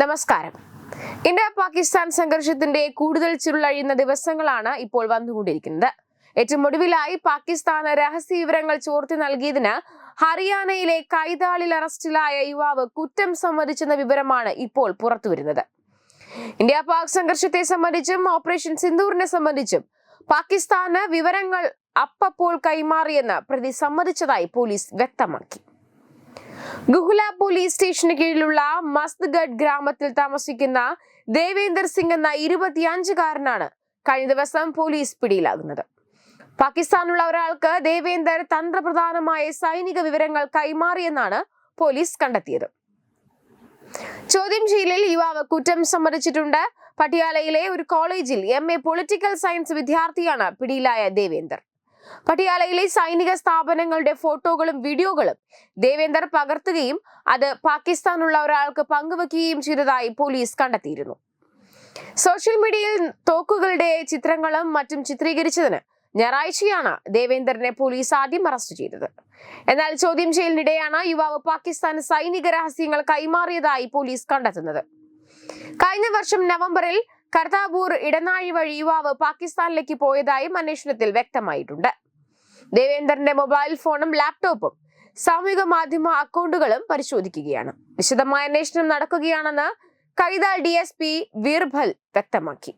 നമസ്കാരം. ഇന്ത്യ പാകിസ്ഥാൻ സംഘർഷത്തിന്റെ കൂടുതൽ ചുരുളഴിയുന്ന ദിവസങ്ങളാണ് ഇപ്പോൾ വന്നുകൊണ്ടിരിക്കുന്നത്. ഏറ്റവും ഒടുവിലായി പാകിസ്ഥാന് രഹസ്യ വിവരങ്ങൾ ചോർത്തി നൽകിയതിന് ഹരിയാനയിലെ കൈതാളിൽ അറസ്റ്റിലായ യുവാവ് കുറ്റം സമ്മതിച്ചെന്ന വിവരമാണ് ഇപ്പോൾ പുറത്തുവരുന്നത് ഇന്ത്യ പാക് സംഘർഷത്തെ സംബന്ധിച്ചും ഓപ്പറേഷൻ സിന്ദൂറിനെ സംബന്ധിച്ചും പാകിസ്ഥാന് വിവരങ്ങൾ അപ്പപ്പോൾ കൈമാറിയെന്ന് പ്രതി സമ്മതിച്ചതായി പോലീസ് വ്യക്തമാക്കി. ഗുഹുല പോലീസ് സ്റ്റേഷന് കീഴിലുള്ള മസ്ത്ഗഡ് ഗ്രാമത്തിൽ താമസിക്കുന്ന ദേവേന്ദർ സിംഗ് എന്ന ഇരുപത്തിയഞ്ചുകാരനാണ് കഴിഞ്ഞ ദിവസം പോലീസ് പിടിയിലാകുന്നത്. പാകിസ്ഥാനുള്ള ഒരാൾക്ക് ദേവേന്ദർ തന്ത്രപ്രധാനമായ സൈനിക വിവരങ്ങൾ കൈമാറിയെന്നാണ് പോലീസ് കണ്ടെത്തിയത്. ചോദ്യം ചെയ്യലിൽ യുവാവ് കുറ്റം സമ്മതിച്ചിട്ടുണ്ട്. പട്ടിയാലയിലെ ഒരു കോളേജിൽ എം എ പൊളിറ്റിക്കൽ സയൻസ് വിദ്യാർത്ഥിയാണ് പിടിയിലായ ദേവേന്ദർ. പട്ടിയാലയിലെ സൈനിക സ്ഥാപനങ്ങളുടെ ഫോട്ടോകളും വീഡിയോകളും ദേവേന്ദർ പകർത്തുകയും അത് പാകിസ്ഥാനുള്ള ഒരാൾക്ക് പങ്കുവെക്കുകയും ചെയ്തതായി പോലീസ് കണ്ടെത്തിയിരുന്നു. സോഷ്യൽ മീഡിയയിൽ തോക്കുകളുടെ ചിത്രങ്ങളും മറ്റും ചിത്രീകരിച്ചതിന് ഞായറാഴ്ചയാണ് ദേവേന്ദറിനെ പോലീസ് ആദ്യം അറസ്റ്റ് ചെയ്തത്. എന്നാൽ ചോദ്യം ചെയ്യലിനിടെയാണ് യുവാവ് പാകിസ്ഥാൻ സൈനിക രഹസ്യങ്ങൾ കൈമാറിയതായി പോലീസ് കണ്ടെത്തുന്നത്. കഴിഞ്ഞ വർഷം നവംബറിൽ കർത്താപൂർ ഇടനാഴി വഴി യുവാവ് പാകിസ്ഥാനിലേക്ക് പോയതായും അന്വേഷണത്തിൽ വ്യക്തമായിട്ടുണ്ട്. ദേവേന്ദ്രന്റെ മൊബൈൽ ഫോണും ലാപ്ടോപ്പും സാമൂഹിക മാധ്യമ അക്കൗണ്ടുകളും പരിശോധിക്കുകയാണ്. വിശദമായ അന്വേഷണം നടക്കുകയാണെന്ന് Kaithal D S P Virbhal വ്യക്തമാക്കി.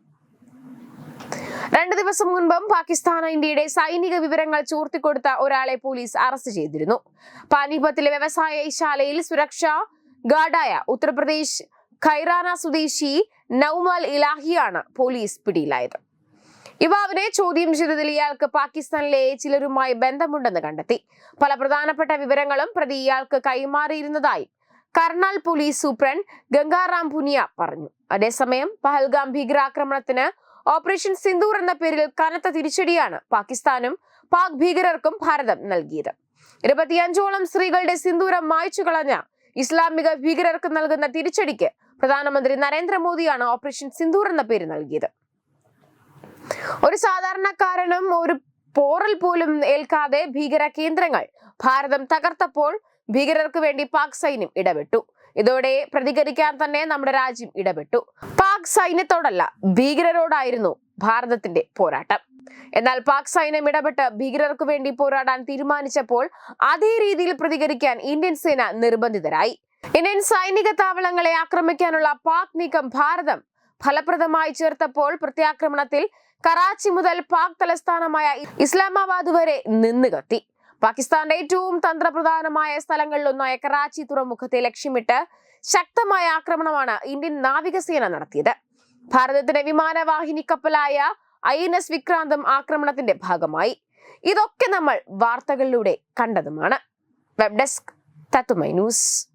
രണ്ട് ദിവസം മുൻപും പാകിസ്ഥാൻ ഇന്ത്യയുടെ സൈനിക വിവരങ്ങൾ ചോർത്തിക്കൊടുത്ത ഒരാളെ പോലീസ് അറസ്റ്റ് ചെയ്തിരുന്നു. പാനിപത്തിലെ വ്യവസായശാലയിൽ സുരക്ഷാ ഗാർഡായ ഉത്തർപ്രദേശ് ഖൈറാന സ്വദേശി നൌമൽ ഇലാഹിയാണ് പോലീസ് പിടിയിലായത്. യുവാവിനെ ചോദ്യം ചെയ്തതിൽ ഇയാൾക്ക് പാകിസ്ഥാനിലെ ചിലരുമായി ബന്ധമുണ്ടെന്ന് കണ്ടെത്തി. പല പ്രധാനപ്പെട്ട വിവരങ്ങളും പ്രതി ഇയാൾക്ക് കൈമാറിയിരുന്നതായി കർണാൽ പോലീസ് സൂപ്രണ്ട് ഗംഗാറാം പുനിയ പറഞ്ഞു. അതേസമയം പഹൽഗാം ഭീകരാക്രമണത്തിന് ഓപ്പറേഷൻ സിന്ദൂർ എന്ന പേരിൽ കനത്ത തിരിച്ചടിയാണ് പാകിസ്ഥാനും പാക് ഭീകരർക്കും ഭാരതം നൽകിയത്. ഇരുപത്തിയഞ്ചോളം സ്ത്രീകളുടെ സിന്ദൂരം മായ്ച്ചു കളഞ്ഞ ഇസ്ലാമിക ഭീകരർക്ക് നൽകുന്ന തിരിച്ചടിക്ക് പ്രധാനമന്ത്രി നരേന്ദ്രമോദിയാണ് ഓപ്പറേഷൻ സിന്ദൂർ എന്ന പേര് നൽകിയത്. ഒരു സാധാരണക്കാരനും ഒരു പോറൽ പോലും ഏൽക്കാതെ ഭീകര കേന്ദ്രങ്ങൾ ഭാരതം തകർത്തപ്പോൾ ഭീകരർക്ക് വേണ്ടി പാക് സൈന്യം ഇടപെട്ടു. ഇതോടെ പ്രതികരിക്കാൻ തന്നെ നമ്മുടെ രാജ്യം ഇടപെട്ടു. പാക് സൈന്യത്തോടല്ല ഭീകരരോടായിരുന്നു ഭാരതത്തിന്റെ പോരാട്ടം. എന്നാൽ പാക് സൈന്യം ഇടപെട്ട് ഭീകരർക്ക് വേണ്ടി പോരാടാൻ തീരുമാനിച്ചപ്പോൾ അതേ രീതിയിൽ പ്രതികരിക്കാൻ ഇന്ത്യൻ സേന നിർബന്ധിതരായി. ഇന്ത്യൻ സൈനിക താവളങ്ങളെ ആക്രമിക്കാനുള്ള പാക് നീക്കം ഭാരതം ഫലപ്രദമായി ചേർത്തപ്പോൾ പ്രത്യാക്രമണത്തിൽ കറാച്ചി മുതൽ പാക് തലസ്ഥാനമായ ഇസ്ലാമാബാദ് വരെ നിന്ന് കത്തി പാകിസ്ഥാന്റെ ഏറ്റവും തന്ത്രപ്രധാനമായ സ്ഥലങ്ങളിലൊന്നായ കറാച്ചി തുറമുഖത്തെ ലക്ഷ്യമിട്ട് ശക്തമായ ആക്രമണമാണ് ഇന്ത്യൻ നാവികസേന നടത്തിയത്. ഭാരതത്തിന്റെ വിമാനവാഹിനി കപ്പലായ ഐ എൻ എസ് വിക്രാന്തം ആക്രമണത്തിന്റെ ഭാഗമായി. ഇതൊക്കെ നമ്മൾ വാർത്തകളിലൂടെ കണ്ടതുമാണ്. വെബ് ഡെസ്ക് തത്തുമൈ ന്യൂസ്.